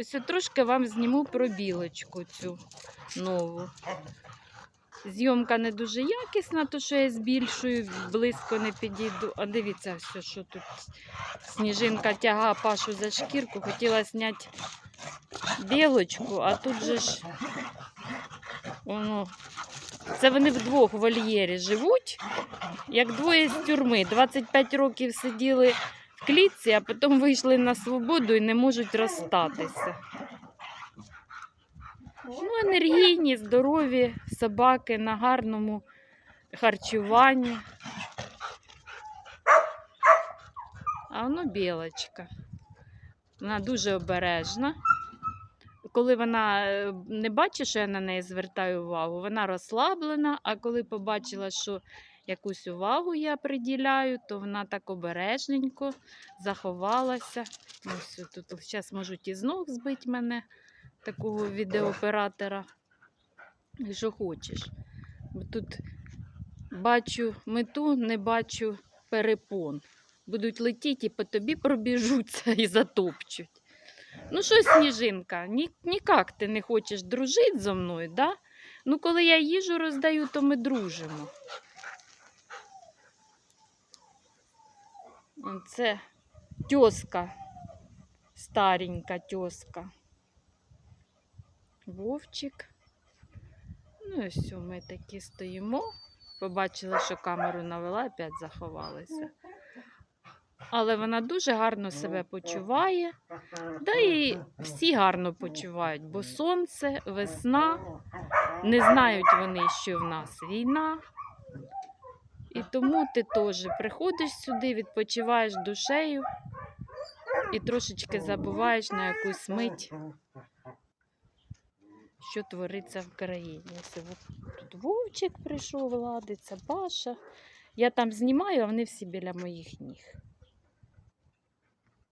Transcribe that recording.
Ось от трошки вам зніму про білочку цю нову. Зйомка не дуже якісна, то що я збільшую, близько не підійду. А дивіться, все, що тут сніжинка тяга пашу за шкірку. Хотіла зняти білочку, а тут же ж воно. Це вони вдвох в вольєрі живуть, як двоє з тюрми. 25 років сиділи в клітці, а потім вийшли на свободу і не можуть розстатися. Ну, енергійні, здорові собаки на гарному харчуванні. А воно білочка. Вона дуже обережна. Коли вона е, не бачить, що я на неї звертаю увагу, вона розслаблена, а коли побачила, що якусь увагу я приділяю, то вона так обережненько заховалася. Ось тут зараз можуть із ног збити мене, такого відеооператора. І Що хочеш. Тут бачу мету, не бачу перепон. Будуть летіти і по тобі пробіжуться і затопчуть. Ну що, сніжинка, ні, ніяк ти не хочеш дружити зі мною, да? Ну, коли я їжу роздаю, то ми дружимо. Це тьоска, старенька тьоска. Вовчик. Ну і все, ми такі стоїмо. Побачили, що камеру навела, опять заховалися. Але вона дуже гарно себе почуває. Да і всі гарно почувають, бо сонце, весна, не знають вони, що в нас війна. Тому ти теж приходиш сюди, відпочиваєш душею і трошечки забуваєш на якусь мить, що твориться в країні. Тут Вовчик прийшов, ладиться, Паша. Я там знімаю, а вони всі біля моїх ніг.